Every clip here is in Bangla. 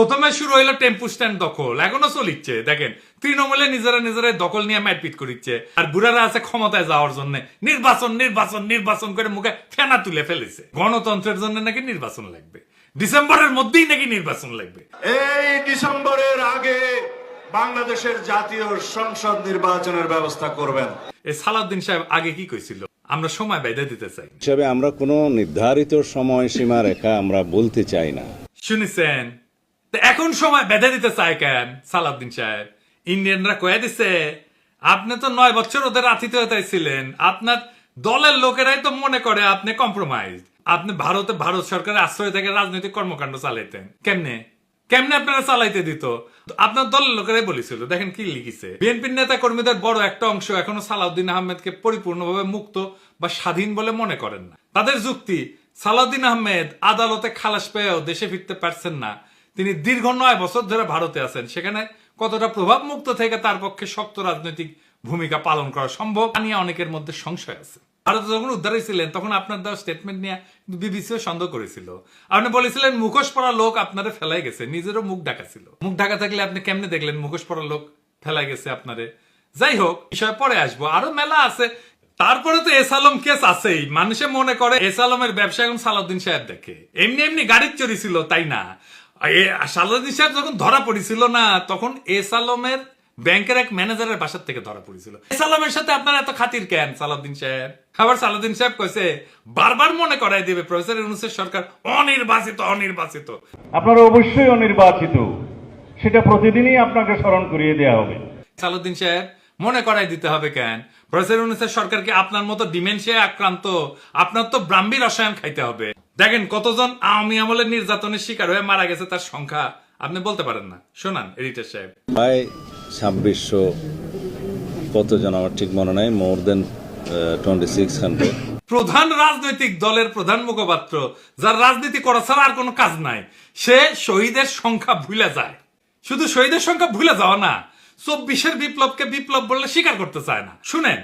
প্রথমে শুরু হইল টেম্পু স্ট্যান্ড দখল এখনও চলিচ্ছে। দেখেন তৃণমূলে নিজেরা নিজেরা দখল নিয়ে মারপিট করিচ্ছে। আর বুড়ারা আছে ক্ষমতায় যাওয়ার জন্য। নির্বাচন নির্বাচন নির্বাচন করে মুখে ফেনা তুলে ফেলেছে। গণতন্ত্রের জন্য নাকি নির্বাচন লাগবে? ডিসেম্বরের মধ্যেই নাকি নির্বাচন লাগবে? এই ডিসেম্বরের আগে বাংলাদেশের জাতীয় সংসদ নির্বাচনের ব্যবস্থা করবেন। এই সালাউদ্দিন সাহেব আগে কি কইছিল? আমরা সময় বেঁধে দিতে চাই। হিসাবে আমরা কোনো নির্ধারিত সময় সীমা রেখা আমরা বলতে চাই না। শুনেছেন এখন সময় বেঁধে দিতে চায় কেন সালাউদ্দিন সাহেব? ইন্ডিয়ানরা কয়ে দিছে, আপনি তো নয় বছর ওদের আতিথেয়তায় ছিলেন আপনার দলের লোকেরাই তো মনে করে আপনি কম্প্রোমাইজ আপনি ভারতে ভারত সরকারের আশ্রয় থেকে রাজনৈতিক কর্মকাণ্ড চালাইতেন। কেমনে? কেমনে আপনারা চালাইতে দিত? আপনার দলের লোকেরাই বলেছিল, দেখেন কি লিখিছে, বিএনপির নেতা কর্মীদের বড় একটা অংশ এখনও সালাউদ্দিন আহমেদকে পরিপূর্ণভাবে মুক্ত বা স্বাধীন বলে মনে করেন না। তাদের যুক্তি, সালাউদ্দিন আহমেদ আদালতে খালাস পেয়েও দেশে ফিরতে পারছেন না। তিনি দীর্ঘ নয় বছর ধরে ভারতে আছেন। সেখানে কতটা প্রভাব মুক্ত থেকে তার পক্ষে শক্ত রাজনৈতিক ভূমিকা পালন করা সম্ভব, তা নিয়ে অনেকের মধ্যে সংশয় আছে। ভারতে যখন উদ্ধারে ছিলেন তখন আপনার দেওয়া স্টেটমেন্ট নিয়ে বিবিসিও সন্দেহ করেছিল। আপনি বলেছিলেন, মুখোশ পরা লোক আপনারে ফেলাই গেছে, নিজেরও মুখ ঢাকা ছিল। মুখ ঢাকা থাকলে আপনি কেমনে দেখলেন, মুখোশ পরা লোক ফেলাই গেছে আপনারে? যাই হোক বিষয় পরে আসব। আরও মেলা আছে। তারপরে তো এস আলম কেস আছেই। মানুষে মনে করে, এস আলমের ব্যবসা এখন সালাউদ্দিন সাহেব দেখে। এমনি এমনি গাড়ির চুরি ছিল, তাই না? সালাউদ্দিন সাহেব যখন ধরা পড়েছিল না তখন এস আলমের ব্যাংকের এক ম্যানেজারের বাসার থেকে ধরা পড়েছিল। এস আলমের সাথে আপনার এত খাতির কেন সালাউদ্দিন সাহেব? আবার সালাউদ্দিন সাহেব কইছে বারবার মনে করাই দেবে প্রফেসর ইউনুসের সরকার অনির্বাচিত অনির্বাচিত। আপনারা অবশ্যই অনির্বাচিত। সেটা প্রতিদিনই আপনাকে স্মরণ করিয়ে দেওয়া হবে। সালাউদ্দিন সাহেব মনে করাই দিতে হবে কেন? প্রফেসর ইউনুসের সরকারকে আপনার মতো ডিমেনশিয়া আক্রান্ত আপনার তো ব্রাহ্মী রসায়ন খাইতে হবে। দেখেন কতজন আওয়ামী আমলের নির্যাতনের শিকার হয়ে মারা গেছে তার সংখ্যা আপনি বলতে পারেন না। শোনান এডিটর সাহেব। প্রায় ছাব্বিশশো কতজন আমার ঠিক মনে নাই more than twenty six hundred প্রধান রাজনৈতিক দলের প্রধান মুখপাত্র যার রাজনীতি করা ছাড়া আর কোনো কাজ নাই সে শহীদের সংখ্যা ভুলে যায়। শুধু শহীদের সংখ্যা ভুলে যাওয়া না চব্বিশের বিপ্লবকে বিপ্লব বললে স্বীকার করতে চায় না। শুনেন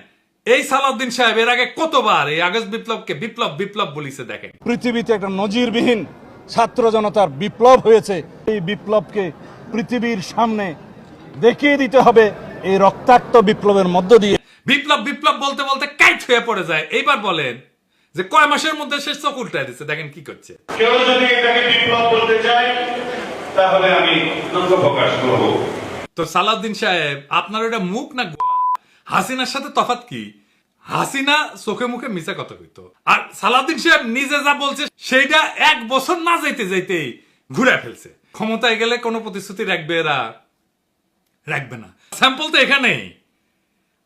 এই সালাউদ্দিন সাহেব এর আগে কতবার এই আগস্ট বিপ্লবকে বিপ্লব বিপ্লব বলিছে দেখেন। পৃথিবীতে একটা নজিরবিহীন ছাত্র জনতার বিপ্লব হয়েছে। এই বিপ্লবকে পৃথিবীর সামনে দেখিয়ে দিতে হবে এই রক্তাক্ত বিপ্লবের মধ্য দিয়ে। বিপ্লব বিপ্লব বলতে বলতে কাইট হয়ে পড়ে যায়। এইবার বলেন যে কয় মাসের মধ্যে সে চোখ উল্টায় দিচ্ছে দেখেন কি করছে। কেউ যদি এটাকে বিপ্লব বলতে চায় তাহলে আমি দুঃখ প্রকাশ করব। তো সালাউদ্দিন সাহেব, আপনার ওটা মুখ না হাসিনার সাথে তফাত কি? হাসিনা চোখে মুখে মিশা কথা কইতো। আর সালাউদ্দিন সাহেব নিজে যা বলছে, সেইটা এক বছর না যাইতে যাইতেই ঘুরে ফেলছে। ক্ষমতায় গেলে কোনো প্রতিশ্রুতি রাখবে এরা? রাখবে না। স্যাম্পল তো এখানেই।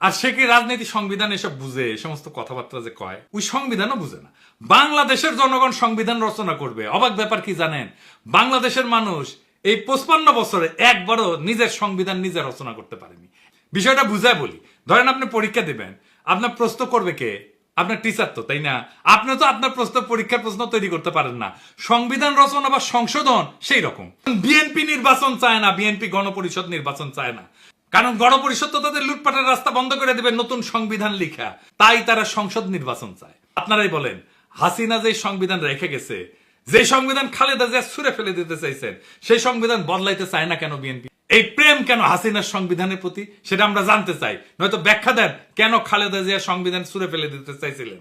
আর সে কি রাজনীতি সংবিধান এসব বুঝে, এই সমস্ত কথাবার্তা যে কয়? ওই সংবিধানও বুঝে না। বাংলাদেশের জনগণ সংবিধান রচনা করবে। অবাক ব্যাপার কি জানেন? বাংলাদেশের মানুষ এই পঁচপান্ন বছরে একবারও নিজের সংবিধান নিজে রচনা করতে পারেনি। বিষয়টা বুঝায় বলি। ধরেন আপনি পরীক্ষা দিবেন, আপনার প্রশ্ন করবে কে? আপনার টিচার তো, তাই না? আপনি তো আপনার প্রশ্ন, পরীক্ষার প্রশ্ন তৈরি করতে পারেন না। সংবিধান রচনা বা সংশোধন সেই রকম। বিএনপি নির্বাচন চায় না বিএনপি গণপরিষদ নির্বাচন চায় না। কারণ গণপরিষদ তো তাদের লুটপাটের রাস্তা বন্ধ করে দেবে নতুন সংবিধান লিখা। তাই তারা সংসদ নির্বাচন চায়। আপনারাই বলেন, হাসিনা যে সংবিধান রেখে গেছে যে সংবিধান খালেদা জিয়া ছুড়ে ফেলে দিতে চাইছেন সেই সংবিধান বদলাইতে চায় না কেন বিএনপি? এই প্রেম কেন হাসিনার সংবিধানের প্রতি সেটা আমরা জানতে চাই। নয়তো ব্যাখ্যা দেন কেন খালেদা জিয়া সংবিধান ছুড়ে ফেলে দিতে চাইছিলেন।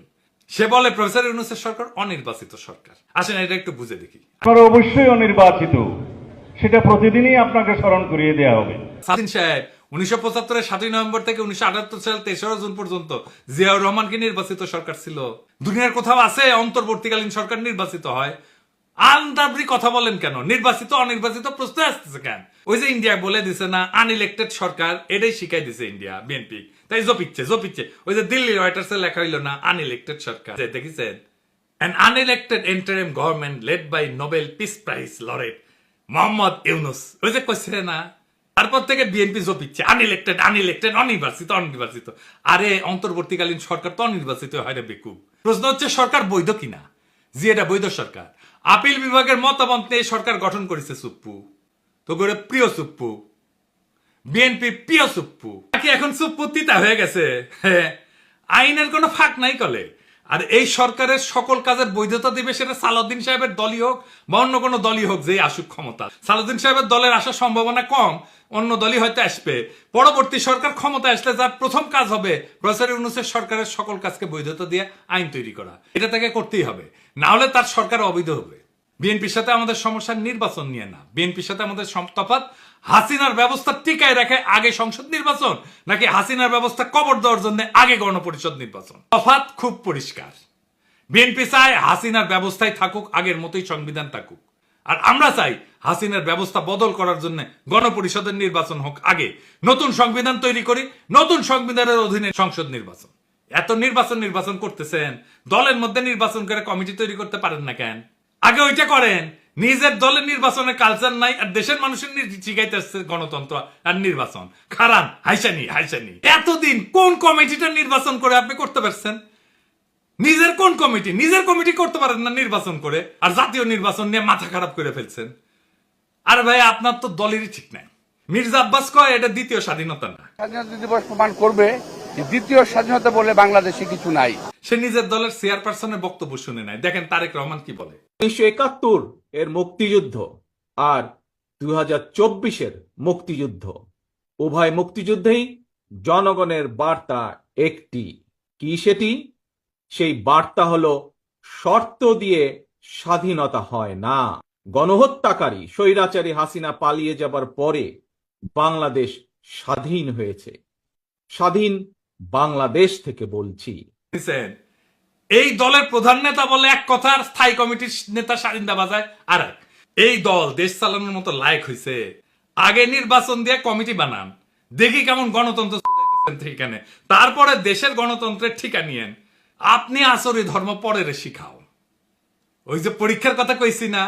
সে বলে প্রফেসর ইউনুসের সরকার অনির্বাচিত সরকার। আসেন এটা একটু বুঝে দেখি। আপনারা অবশ্যই অনির্বাচিত। সেটা প্রতিদিনই আপনাকে স্মরণ করিয়ে দেওয়া হবে। স্বাধীন সাহেব উনিশশো পঁচাত্তরের সাতই নভেম্বর থেকে উনিশশো আটাত্তর সাল তেসরা জুন পর্যন্ত জিয়াউর রহমানকে নির্বাচিত সরকার ছিল। দুনিয়ার কোথাও আছে অন্তর্বর্তীকালীন সরকার নির্বাচিত হয়। আন্দাবরি কথা বলেন কেন? নির্বাচিত, অনির্বাচিত প্রশ্ন আসতেছে কেন? ওই যে ইন্ডিয়া বলে দিছে না আনইলেক্টেড সরকার, এটাই শিখাই দিছে ইন্ডিয়া বিএনপি তাই জপিচ্ছে জপিচ্ছে। ওই যে দিল্লি রয়টার্সে লেখা হইল না আনইলেক্টেড সরকার। দেখেছেন? An unelected interim government led by Nobel Peace Prize laureate Mohammad Yunus ওই যে কইছে না? তারপর থেকে বিএনপি জপিচ্ছে আনইলেক্টেড আনইলেক্টেড অনির্বাচিত অনির্বাচিত। আরে, অন্তর্বর্তীকালীন সরকার তো অনির্বাচিত হয় না বেকুব। প্রশ্ন হচ্ছে, সরকার বৈধ কিনা? জি, এটা বৈধ সরকার। আপিল বিভাগের মতামত নিয়ে সরকার গঠন করেছে সুপ্পু। তো করে প্রিয় সুপ্পু। বিএনপি প্রিয় সুপ্পু। নাকি এখন সুপ্পু তিতা হয়ে গেছে? আইনের কোনো ফাঁক নাই কলে। আর এই সরকারের সকল কাজের বৈধতা দিবে সেটা সালাউদ্দিন সাহেবের দলই হোক বা অন্য কোনো দলই হোক যে আসুক ক্ষমতা। সালাউদ্দিন সাহেবের দলের আসার সম্ভাবনা কম, অন্য দলই হয়তো আসবে। পরবর্তী সরকার ক্ষমতা আসলে যার প্রথম কাজ হবে, প্রফেসর ইউনুসের সরকারের সকল কাজকে বৈধতা দিয়ে আইন তৈরি করা। এটা তাকে করতেই হবে। না হলে তার সরকার অবৈধ হবে। বিএনপির সাথে আমাদের সমস্যা নির্বাচন নিয়ে না। বিএনপির সাথে আমাদের তফাৎ হাসিনার ব্যবস্থা টিকায় রাখে আগে সংসদ নির্বাচন, নাকি হাসিনার ব্যবস্থা কবর দেওয়ার জন্য আগে গণপরিষদ নির্বাচন? তফাৎ খুব পরিষ্কার। বিএনপি চায় হাসিনার ব্যবস্থায় থাকুক, আগের মতোই সংবিধান থাকুক। আর আমরা চাই হাসিনার ব্যবস্থা বদল করার জন্য গণপরিষদের নির্বাচন হোক আগে। নতুন সংবিধান তৈরি করি, নতুন সংবিধানের অধীনে সংসদ নির্বাচন। এত নির্বাচন নির্বাচন করতেছেন, দলের মধ্যে নির্বাচন করে কমিটি তৈরি করতে পারেন না কেন? আগে ওইটা করেন, নিজের দলের নির্বাচনের কালচার নাই আর দেশের মানুষের শিখাইতেছে গণতন্ত্র আর নির্বাচন। খারান হাইসানি হাইসানি এতদিন কোন কমিটিটা নির্বাচন করে আপনি করতে পারছেন? নিজের কোন কমিটি? নিজের কমিটি করতে পারেন না নির্বাচন করে, আর জাতীয় নির্বাচন নিয়ে মাথা খারাপ করে ফেলছেন। আর ভাই, আপনার তো দলেরই ঠিক নাই। মির্জা আব্বাস কয়, এটা দ্বিতীয় স্বাধীনতা না। স্বাধীনতা দিবস প্রমাণ করবে দ্বিতীয় স্বাধীনতা বলে বাংলাদেশে কিছু নাই। সে নিজের দলের চেয়ারপারসনের বক্তব্য শুনে নাই দেখেন তারেক রহমান কি বলে। উনিশশো একাত্তর এর মুক্তিযুদ্ধ আর দুই হাজার চব্বিশের মুক্তিযুদ্ধ। উভয় মুক্তিযুদ্ধেই জনগণের বার্তা একটি। কি সেটি? সেই বার্তা হলো শর্ত দিয়ে স্বাধীনতা হয় না। গণহত্যাকারী স্বৈরাচারী হাসিনা পালিয়ে যাবার পরে বাংলাদেশ স্বাধীন হয়েছে। স্বাধীন বাংলাদেশ থেকে বলছি। এই দলের প্রধান নেতা বলে এক কথা স্থায়ী কমিটির নেতা সারিন্দা বাজায় আর এই দল দেশ চালানোর মতো লায়ক হয়েছে আগে নির্বাচন দিয়ে কমিটি বানান। দেখি কেমন গণতন্ত্র সেখানে তারপরে দেশের গণতন্ত্রের ঠিকা নিয়েন। আপনি আসরি ধর্ম পরের শিখাও। ওই যে পরীক্ষার কথা কইছি না,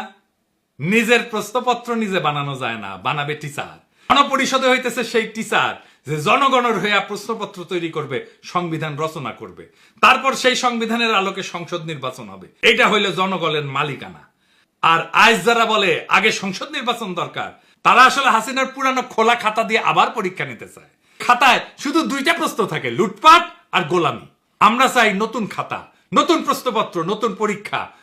নিজের প্রশ্নপত্র নিজে বানানো যায় না, বানাবে টিচার। গণপরিষদে হইতেছে সেই টিচার যে জনগণের হইয়া প্রশ্নপত্র তৈরি করবে, সংবিধান রচনা করবে। তারপর সেই সংবিধানের আলোকে সংসদ নির্বাচন হবে। এটা হইলে জনগণের মালিকানা। আর আজ যারা বলে, আগে সংসদ নির্বাচন দরকার তারা আসলে হাসিনার পুরানো খোলা খাতা দিয়ে আবার পরীক্ষা নিতে চায়। খাতায় শুধু দুইটা প্রশ্ন থাকে, লুটপাট আর গোলামি। আমরা চাই নতুন খাতা, নতুন প্রশ্নপত্র, নতুন পরীক্ষা।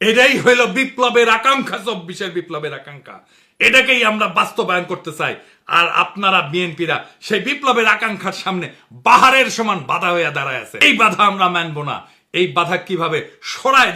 এটাই হইল বিপ্লবের আকাঙ্ক্ষা, চব্বিশের বিপ্লবের আকাঙ্ক্ষা। এটাকেই আমরা বাস্তবায়ন করতে চাই। আর আপনারা, বিএনপিরা, সেই বিপ্লবের আকাঙ্ক্ষার সামনে বাহারের সমান বাধা হয়ে দাঁড়ায় আছে। এই বাধা আমরা মানবো না। এই বাধা কীভাবে সরায়